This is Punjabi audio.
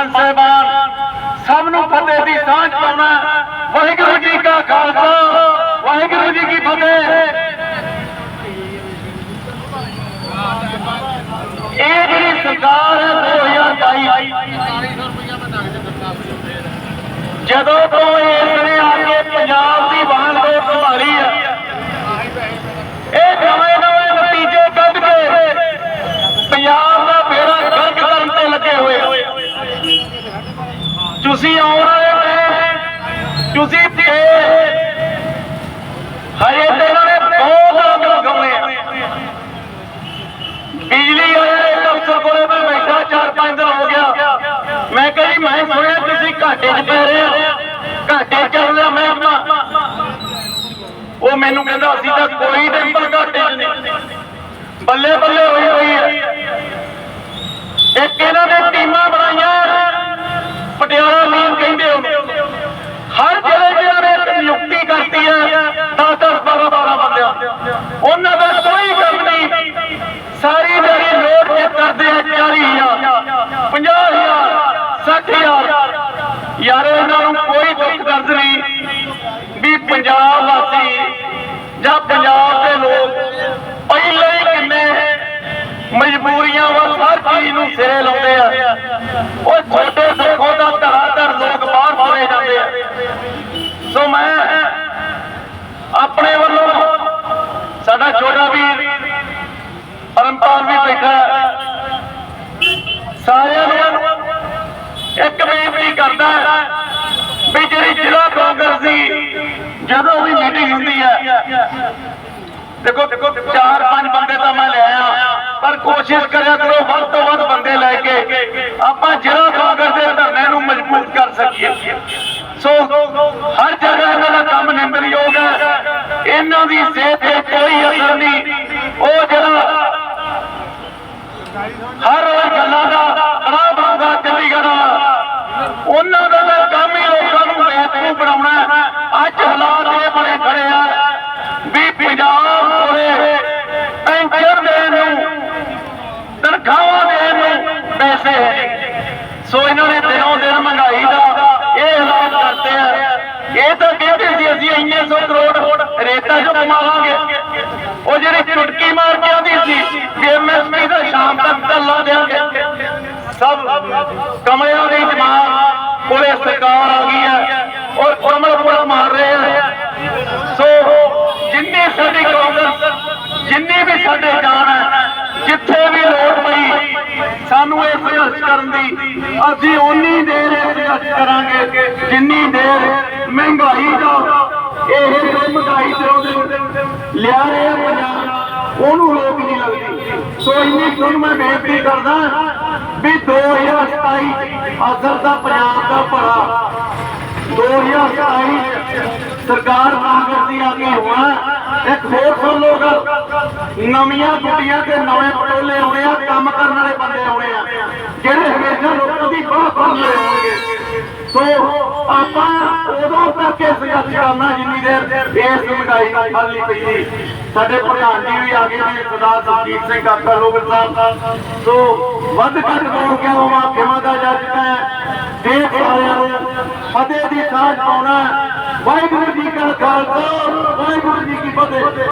ਸਰਪੰਚ ਸਾਹਿਬਾਨ, ਸਭ ਨੂੰ ਫਤਿਹ ਦੀ ਸਾਂਝ ਪਾਉਣਾ ਵਾਹਿਗੁਰੂ ਜੀ ਕਾ ਖਾਲਸਾ, ਵਾਹਿਗੁਰੂ ਜੀ ਕੀ ਫਤਿਹ। ਇਹ ਜਿਹੜੀ ਸਰਕਾਰ ਹੈ 2022 ਜਦੋਂ ਤੋਂ ਇਸ ਨੇ ਆ ਕੇ ਪੰਜਾਬ ਦੀ ਵਾਂਗਡੋਰ ਸੰਭਾਲੀ ਹੈ ਇਹ ਨਵੇਂ ਨਵੇਂ ਨਤੀਜੇ ਕੱਢ ਕੇ ਪੰਜਾਬ ਦਾ ਬੇੜਾ ਗਰਕ ਕਰਨ ਤੇ ਲੱਗੇ ਹੋਏ ਤੁਸੀਂ ਆਉਣ ਵਾਲੇ ਟਾਈਮ ਤੁਸੀਂ ਤੇ ਹਜੇ ਤੇ ਨੇ ਬਹੁਤ ਰੰਗ ਲਗਾਉਣੇ ਆ। ਬਿਜਲੀ ਵਾਲੇ ਇੱਕ ਕੋਲੇ ਮੈਂ ਬੈਠਾ, ਚਾਰ ਪੰਜ ਦਿਨ ਹੋ ਗਿਆ। ਮੈਂ ਕਹੀ ਮੈਂ ਸੁਣਿਆ ਤੁਸੀਂ ਘਾਟੇ 'ਚ ਪੈ ਰਹੇ ਹੋ। ਘਾਟੇ ਚੱਲ ਰਿਹਾ ਮੈਂ ਆਪਣਾ। ਉਹ ਮੈਨੂੰ ਕਹਿੰਦਾ, ਅਸੀਂ ਤਾਂ ਕੋਈ ਨੰਬਰ ਪਰ ਘਾਟੇ 'ਚ ਨਹੀਂ। ਬੱਲੇ ਬੱਲੇ ਹੋਈ ਹੋਈ ਹੈ ਇੱਕ ਇਹਨਾਂ ਨੇ ਟੀਮਾਂ ਬਣਾਈਆਂ ਪਟਿਆਲਾ ਲੀਨ ਕਹਿੰਦੇ ਉਹਨੂੰ ਹਰ ਜ਼ਿਲ੍ਹੇ 'ਚ ਇਹਨਾਂ ਨੇ ਇੱਕ ਨਿਯੁਕਤੀ ਕਰਤੀ ਹੈ 10 10 12 12 ਬੰਦਿਆਂ ਉਹਨਾਂ ਦਾ ਕੋਈ ਕੰਮ ਨਹੀਂ ਸਾਰੀ ਦਿਹਾੜੀ ਲੋਕ ਚੈੱਕ ਕਰਦੇ ਆ 40000 50000 60000 ਯਾਰ ਇਹਨਾਂ ਨੂੰ ਕੋਈ ਦੁੱਖ ਦਰਦ ਨਹੀਂ ਵੀ ਪੰਜਾਬ ਵਾਸੀ ਜਾਂ ਪੰਜਾਬ ਦੇ ਲੋਕ ਪਹਿਲਾਂ ਹੀ ਕਿੰਨੇ ਮਜਬੂਰੀਆਂ ਵੱਲ ਹਰ ਚੀਜ਼ ਨੂੰ ਸਿਰੇ ਲਾਉਂਦੇ ਆ। ਉਹ ਛੋਟੇ ਸੁੱਖੋਂ ਦਾ ਧੜਾ ਲੋਕ ਬਾਹਰ ਤੁਰੇ ਜਾਂਦੇ ਆ। ਸੋ ਮੈਂ ਆਪਣੇ ਵੱਲੋਂ ਸਾਡਾ ਛੋਟਾ ਵੀਰ ਪਰਮਪਾਲ ਵੀ ਬੈਠਾ ਸਾਰਿਆਂ ਨੂੰ ਇੱਕ ਬੇਨਤੀ ਕਰਦਾ ਵੀ ਜਿਹੜੀ ਜ਼ਿਲ੍ਹਾ ਕਾਂਗਰਸ ਦੀ ਜਦੋਂ ਵੀ ਮੀਟਿੰਗ ਹੁੰਦੀ ਹੈ ਦੇਖੋ ਦੇਖੋ ਚਾਰ ਪੰਜ ਬੰਦੇ ਤਾਂ ਮੈਂ ਲੈ ਆਇਆ। ਪਰ ਕੋਸ਼ਿਸ਼ ਕਰਿਆ ਕਰੋ, ਵੱਧ ਤੋਂ ਵੱਧ ਬੰਦੇ ਲੈ ਕੇ ਆਪਾਂ ਜ਼ਿਲ੍ਹਾ ਕਾਂਗਰਸ ਦੇ ਧਰਨੇ ਨੂੰ ਮਜ਼ਬੂਤ ਕਰ ਸਕੀਏ। ਸੋ ਹਰ ਜਗ੍ਹਾ ਇਹਨਾਂ ਦਾ ਕੰਮ ਨਿੰਦਣਯੋਗ ਹੈ। ਇਹਨਾਂ ਦੀ ਸਿਹਤ ਤੇ ਕੋਈ ਅਸਰ ਨਹੀਂ। ਉਹ ਜਿਹੜਾ ਹਰ ਗੱਲਾਂ ਦਾ ਰਾਹ ਬੰਦਾ ਚੰਡੀਗੜ੍ਹ ਵਾਲਾ ਉਹਨਾਂ ਦਾ ਤਾਂ ਕੰਮ ਹੀ ਲੋਕਾਂ ਨੂੰ ਬੇਵਕੂਫ ਬਣਾਉਣਾ ਹੈ। ਅੱਜ ਹਾਲਾਤ ਇਹ ਬਣੇ ਖੜੇ ਆ ਵੀ ਪੰਜਾਬ ਕੋਲੇ ਪੈਨਸ਼ਨ ਦੇਣ ਨੂੰ ਤਨਖਾਹਾਂ ਦੇਣ ਨੂੰ ਪੈਸੇ ਹੈ ਨਹੀਂ। ਸੋ ਇਹਨਾਂ ਨੇ ਦਿਨੋਂ ਦਿਨ ਮਹਿੰਗਾਈ ਦਾ ਇਹ ਹਾਲਾਤ ਕਰਤੇ ਆ ਇਹ ਤਾਂ ਕਹਿੰਦੇ ਸੀ ਅਸੀਂ ਇੰਨੇ ਸੌ ਕਰੋੜ ਰੇਤਾ ਚੋਂ ਕਮਾਵਾਂਗੇ, ਉਹ ਜਿਹੜੀ ਚੁਟਕੀ ਮਾਰ ਕੇ ਆਉਂਦੀ ਸੀ ਵੀ ਐਮਐਸਪੀ ਦਾ ਸ਼ਾਮ ਤੱਕ ਚੱਲਾ ਦੇਾਂਗੇ ਸਭ ਕਮਲਿਆਂ ਦੀ ਜਮਾਤ ਕੋਲੇ ਸਰਕਾਰ ਆ ਗਈ ਹੈ ਔਰ ਕਮਲ ਪੂਰਾ ਮਾਰ ਰਹੇ ਆ। ਸੋ ਜਿੰਨੀ ਸਾਡੀ ਕਾਂਗਰਸ, ਜਿੰਨੀ ਵੀ ਸਾਡੇ ਜਾਨ ਹੈ, ਜਿੱਥੇ ਵੀ ਲੋੜ ਪਈ, ਸਾਨੂੰ ਇਹ ਸੰਘਰਸ਼ ਕਰਨ ਦੀ ਅਸੀਂ ਉਨੀ ਦੇਰ ਸੰਘਰਸ਼ ਕਰਾਂਗੇ ਜਿੰਨੀ ਦੇਰ ਮਹਿੰਗਾਈ ਦਾ ਇਹ ਜਿਹੜੇ ਮਹਿੰਗਾਈ ਦੇ ਲਿਆ ਰਹੇ ਪੰਜਾਬ। ਉਹਨੂੰ ਰੋਕ ਨਹੀਂ ਲੱਗਦੀ। ਸੋ ਇੰਨੀ ਤੁਹਾਨੂੰ ਮੈਂ ਬੇਨਤੀ ਕਰਦਾ ਵੀ 2027 ਅਸਰ ਦਾ ਪੰਜਾਬ ਦਾ ਭਲਾ। 2027 ਸਰਕਾਰ ਕਾਂਗਰਸ ਦੀ ਆ ਕੇ ਹੋਣਾ। ਇੱਕ ਹੋਰ ਸੁਣ ਲੋ ਨਵੀਆਂ ਗੁੱਡੀਆਂ ਤੇ ਨਵੇਂ ਪਟੋਲੇ ਆਉਣੇ ਆ, ਕੰਮ ਕਰਨ ਵਾਲੇ ਬੰਦੇ ਆਉਣੇ ਆ। ਜਿਹੜੇ ਹਮੇਸ਼ਾ ਲੋਕਾਂ ਦੀ ਬਾਹ ਫੜਦੇ ਹੋਣਗੇ ਤੱਕ ਜਿੰਨੀ ਦੇਰ ਇਸ ਮਹਿੰਗਾਈ ਨਾਲ ਹੱਲ ਨਹੀਂ ਪੈਂਦੀ ਸਾਡੇ ਪ੍ਰਧਾਨ ਜੀ ਵੀ ਆ ਗਏ ਨੇ, ਸਰਦਾਰ ਸੁਖਜੀਤ ਸਿੰਘ ਕਾਕਾ ਲੋਗਲ ਸਾਹਿਬ। ਸੋ ਵੱਧ ਘੱਟ ਬੋਲ ਕੇ ਉਹ ਮਾਫੀਮਾ ਦਾ ਜੱਜ ਹੈ। ਦੇ ਸਾਰਿਆਂ ਨੂੰ, ਫਤਿਹ ਦੀ ਸਾਂਝ ਪਾਉਣਾ ਵਾਹਿਗੁਰੂ ਜੀ ਕਾ ਖਾਲਸਾ, ਵਾਹਿਗੁਰੂ ਜੀ ਕੀ ਫਤਿਹ।